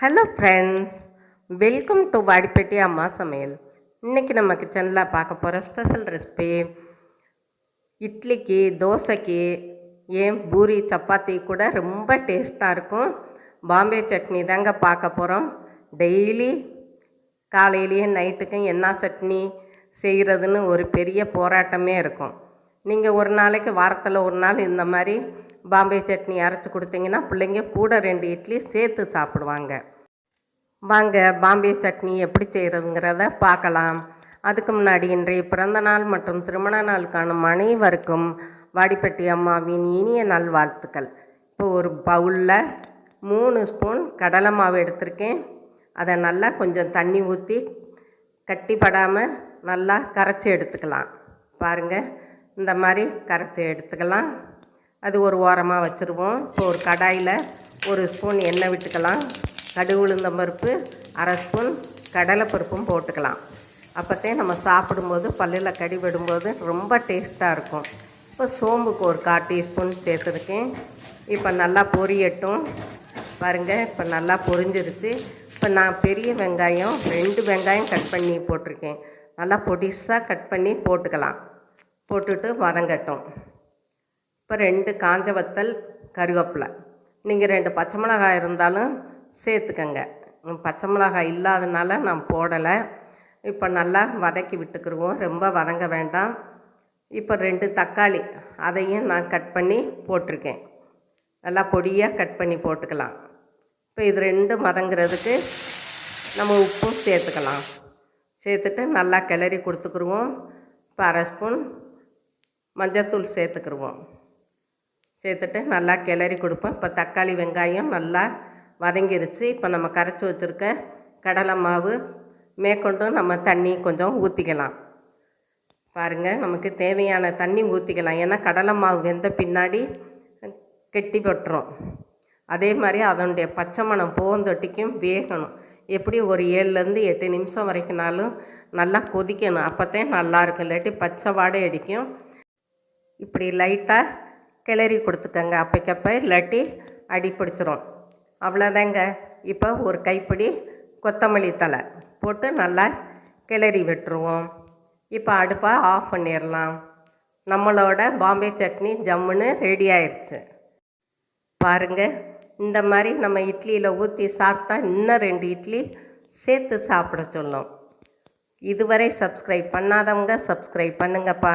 Hello friends welcome to Vadipatti அம்மா சமையல் இன்றைக்கி நம்ம கிச்சனில் பார்க்க போகிற ஸ்பெஷல் ரெசிபி இட்லிக்கு தோசைக்கு ஏன் பூரி சப்பாத்தி கூட ரொம்ப டேஸ்ட்டாக இருக்கும். பாம்பே சட்னி தாங்க பார்க்க போகிறோம் டெய்லி காலையிலையும் நைட்டுக்கும் என்ன சட்னி செய்கிறதுன்னு ஒரு பெரிய போராட்டமே இருக்கும். நீங்கள் ஒரு நாளைக்கு வாரத்தில் ஒரு நாள் இந்த மாதிரி பாம்பே சட்னி அரைச்சி கொடுத்தீங்கன்னா பிள்ளைங்க கூட ரெண்டு இட்லி சேர்த்து சாப்பிடுவாங்க. வாங்க பாம்பே சட்னி எப்படி செய்கிறதுங்கிறத பார்க்கலாம். அதுக்கு முன்னாடி இன்றைய பிறந்த நாள் மற்றும் திருமண நாள் காணும் அனைவருக்கும் வாடிப்பட்டி அம்மாவின் இனிய நல்வாழ்த்துக்கள் இப்போ ஒரு பவுலில் மூணு ஸ்பூன் கடலை மாவு எடுத்திருக்கேன். அதை நல்லா கொஞ்சம் தண்ணி ஊற்றி கட்டிப்படாமல் நல்லா கரைச்சி எடுத்துக்கலாம். பாருங்கள் இந்த மாதிரி கரைச்சி எடுத்துக்கலாம். அது ஒரு ஓரமாக வச்சுருவோம். இப்போ ஒரு கடாயில் ஒரு ஸ்பூன் எண்ணெய் விட்டுக்கலாம். கடுகு உளுந்தம் பருப்பு அரை ஸ்பூன் கடலைப்பருப்பும் போட்டுக்கலாம். அப்போத்தே நம்ம சாப்பிடும்போது பல்லில் கடி விடும்போது ரொம்ப டேஸ்ட்டாக இருக்கும். இப்போ சோம்புக்கு ஒரு கால் டீஸ்பூன் சேர்த்துருக்கேன். இப்போ நல்லா பொரியட்டும். பாருங்கள் இப்போ நல்லா பொரிஞ்சிருச்சு. இப்போ நான் பெரிய வெங்காயம் ரெண்டு வெங்காயம் கட் பண்ணி போட்டிருக்கேன். நல்லா பொடிசாக கட் பண்ணி போட்டுக்கலாம். போட்டுட்டு வதங்கட்டும். இப்போ ரெண்டு காஞ்ச வத்தல் கருவேப்பிலை. நீங்கள் ரெண்டு பச்சை மிளகாய் இருந்தாலும் சேர்த்துக்கங்க. பச்சை மிளகாய் இல்லாதனால நான் போடலை. இப்போ நல்லா வதக்கி விட்டுக்குருவோம். ரொம்ப வதங்க வேண்டாம். இப்போ ரெண்டு தக்காளி அதையும் நான் கட் பண்ணி போட்டிருக்கேன். நல்லா பொடியாக கட் பண்ணி போட்டுக்கலாம். இப்போ இது ரெண்டும் வதங்குறதுக்கு நம்ம உப்பும் சேர்த்துக்கலாம். சேர்த்துட்டு நல்லா கிளறி கொடுத்துக்குருவோம். இப்போ அரை ஸ்பூன் மஞ்சத்தூள் சேர்த்துக்குருவோம். சேர்த்துட்டு நல்லா கிளறி கொடுப்போம் இப்போ தக்காளி வெங்காயம் நல்லா வதங்கிருச்சு. இப்போ நம்ம கரைச்சி வச்சுருக்க கடலை மாவு மேற்கொண்டும் நம்ம தண்ணி கொஞ்சம் ஊற்றிக்கலாம் பாருங்கள் நமக்கு தேவையான தண்ணி ஊற்றிக்கலாம் ஏன்னா கடலை மாவு வெந்த பின்னாடி கெட்டி பட்டுரும் அதே மாதிரி அதனுடைய பச்சை மணம் போந்தொட்டிக்கும் வேகணும். எப்படி ஒரு ஏழுலேருந்து எட்டு நிமிஷம் வரைக்கும்னாலும் நல்லா கொதிக்கணும். அப்போத்தே நல்லாயிருக்கும். இல்லாட்டி பச்சை வாடை அடிக்கும். இப்படி லைட்டாக கிளறி கொடுத்துக்கங்க. அப்பைக்கப்போ இல்லாட்டி அடி பிடிச்சிரும். அவ்வளோதாங்க. இப்போ ஒரு கைப்பிடி கொத்தமல்லி தழை போட்டு நல்லா கிளறி விட்டுருவோம். இப்போ அடுப்பை ஆஃப் பண்ணிடலாம். நம்மளோட பாம்பே சட்னி ஜம்முன்னு ரெடி ஆயிடுச்சு பாருங்க. இந்த மாதிரி நம்ம இட்லியில் ஊற்றி சாப்பிட்டா இன்னும் ரெண்டு இட்லி சேர்த்து சாப்பிட சொல்லும். இதுவரை சப்ஸ்கிரைப் பண்ணாதவங்க சப்ஸ்கிரைப் பண்ணுங்கப்பா.